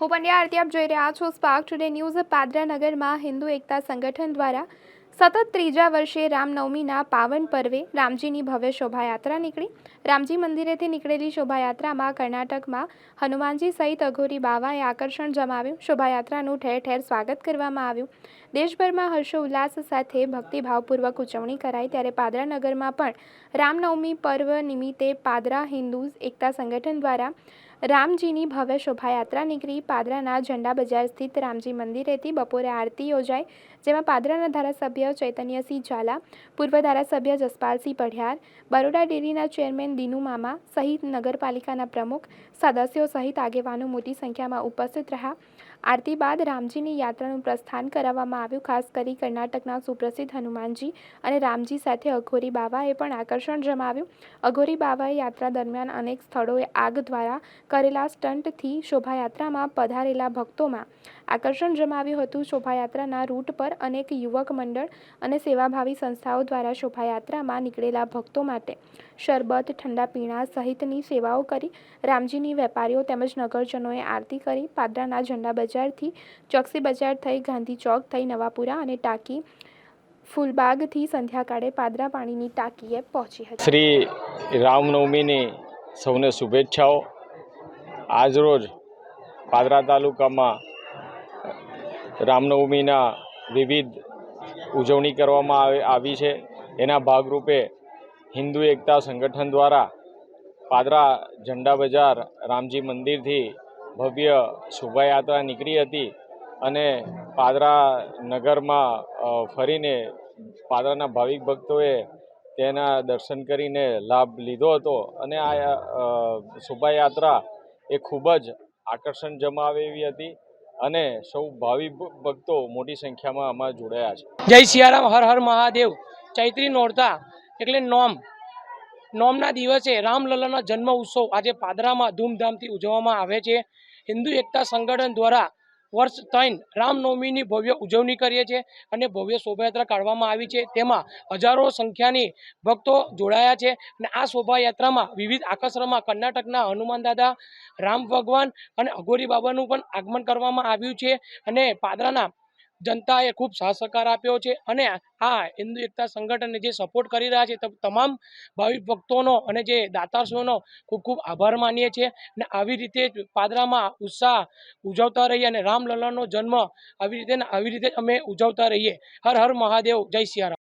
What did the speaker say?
હું પંડ્યા આરતી આપ જોઈ રહ્યા છો સ્પાર્ક ટુડે ન્યૂઝ પાદરાનગરમાં હિન્દુ એકતા સંગઠન દ્વારા સતત ત્રીજા વર્ષે રામનવમીના પાવન પર્વે રામજીની ભવ્ય શોભાયાત્રા નીકળી. રામજી મંદિરેથી નીકળેલી શોભાયાત્રામાં કર્ણાટકમાં હનુમાનજી સહિત અઘોરી બાવાએ આકર્ષણ જમાવ્યું. શોભાયાત્રાનું ઠેર ઠેર સ્વાગત કરવામાં આવ્યું. દેશભરમાં હર્ષોલ્લાસ સાથે ભક્તિભાવપૂર્વક ઉજવણી કરાઈ ત્યારે પાદરા નગરમાં પણ રામનવમી પર્વ નિમિત્તે પાદરા હિન્દુ એકતા સંગઠન દ્વારા રામજીની ભવ્ય શોભાયાત્રા નીકળી. પાદરાના ઝંડા બજાર સ્થિત રામજી મંદિરેથી બપોરે આરતી યોજાઈ, જેમાં પાદરાના ધારાસભ્ય ચૈતન્યસિંહ ઝાલા, પૂર્વ ધારાસભ્ય જસપાલસિંહ પઢિયાર, બરોડા ડેરીના ચેરમેન દિનુ મામા સહિત નગરપાલિકાના પ્રમુખ સદસ્યો સહિત આગેવાનો મોટી સંખ્યામાં ઉપસ્થિત રહ્યા. આરતી બાદ રામજીની યાત્રાનું પ્રસ્થાન કરાવવામાં આવ્યું, ખાસ કરી કર્ણાટકના સુપ્રસિદ્ધ હનુમાનજી અને રામજી સાથે અઘોરી બાવાએ પણ આકર્ષણ જમાવ્યું. અઘોરી બાવાએ યાત્રા દરમિયાન અનેક સ્થળોએ આગ દ્વારા કરેલા સ્ટંટથી શોભાયાત્રામાં પધારેલા ભક્તોમાં આકર્ષણ જમાવ્યું હતું. શોભાયાત્રાના રૂટ પર અનેક યુવક મંડળ અને સેવાભાવી સંસ્થાઓ દ્વારા શોભાયાત્રામાં નીકળેલા ભક્તો માટે શરબત, ઠંડા પીણા સહિતની સેવાઓ કરી રામજીની વેપારીઓ તેમજ નગરજનોએ આરતી કરી. પાદરાના ઝંડા બજારથી ચોકસી બજાર થઈ ગાંધી ચોક થઈ નવાપુરા અને ટાંકી ફૂલબાગથી સંધ્યાકાળે પાદરા પાણીની ટાંકીએ પહોંચી હતી. શ્રી રામનવમીની સૌને શુભેચ્છાઓ. આજરોજ પાદરા તાલુકામાં રામનવમીના વિવિધ ઉજવણી કરવામાં આવે છે. એના ભાગરૂપે હિન્દુ એકતા સંગઠન દ્વારા પાદરા ઝંડા બજાર રામજી મંદિરથી ભવ્ય શોભાયાત્રા નીકળી હતી અને પાદરા નગરમાં ફરીને પાદરાના ભાવિક ભક્તોએ તેના દર્શન કરીને લાભ લીધો હતો. અને આ શોભાયાત્રા એ ખૂબ જ આકર્ષણ જમાવે એવી હતી અને સૌ ભાવિ ભક્તો મોટી સંખ્યામાં આમાં જોડાયા છે. જય સિયારામ, હર હર મહાદેવ. ચૈત્રી નોરતા એટલે નોમ. નોમના દિવસે રામલલ્લાનો જન્મ ઉત્સવ આજે પાદરામાં ધૂમધામથી ઉજવવામાં આવે છે. હિન્દુ એકતા સંગઠન દ્વારા વર્ષ ત્રણ રામનવમીની ભવ્ય ઉજવણી કરીએ છીએ અને ભવ્ય શોભાયાત્રા કાઢવામાં આવી છે. તેમાં હજારો સંખ્યાની ભક્તો જોડાયા છે અને આ શોભાયાત્રામાં વિવિધ આકર્ષણમાં કર્ણાટકના હનુમાન દાદા, રામ ભગવાન અને અઘોરી બાબાનું પણ આગમન કરવામાં આવ્યું છે અને પાદરાના જનતાએ ખૂબ સાથ સહકાર આપ્યો છે અને આ હિન્દુ એકતા સંગઠનને જે સપોર્ટ કરી રહ્યા છે તમામ ભાવિક ભક્તોનો અને જે દાતાશ્રીઓનો ખૂબ ખૂબ આભાર માનીએ છીએ અને આવી રીતે જ પાદરામાં ઉત્સાહ ઉજવતા રહીએ અને રામલલ્લાનો જન્મ આવી રીતે આવી રીતે અમે ઉજવતા રહીએ. હર હર મહાદેવ, જય સિયારામ.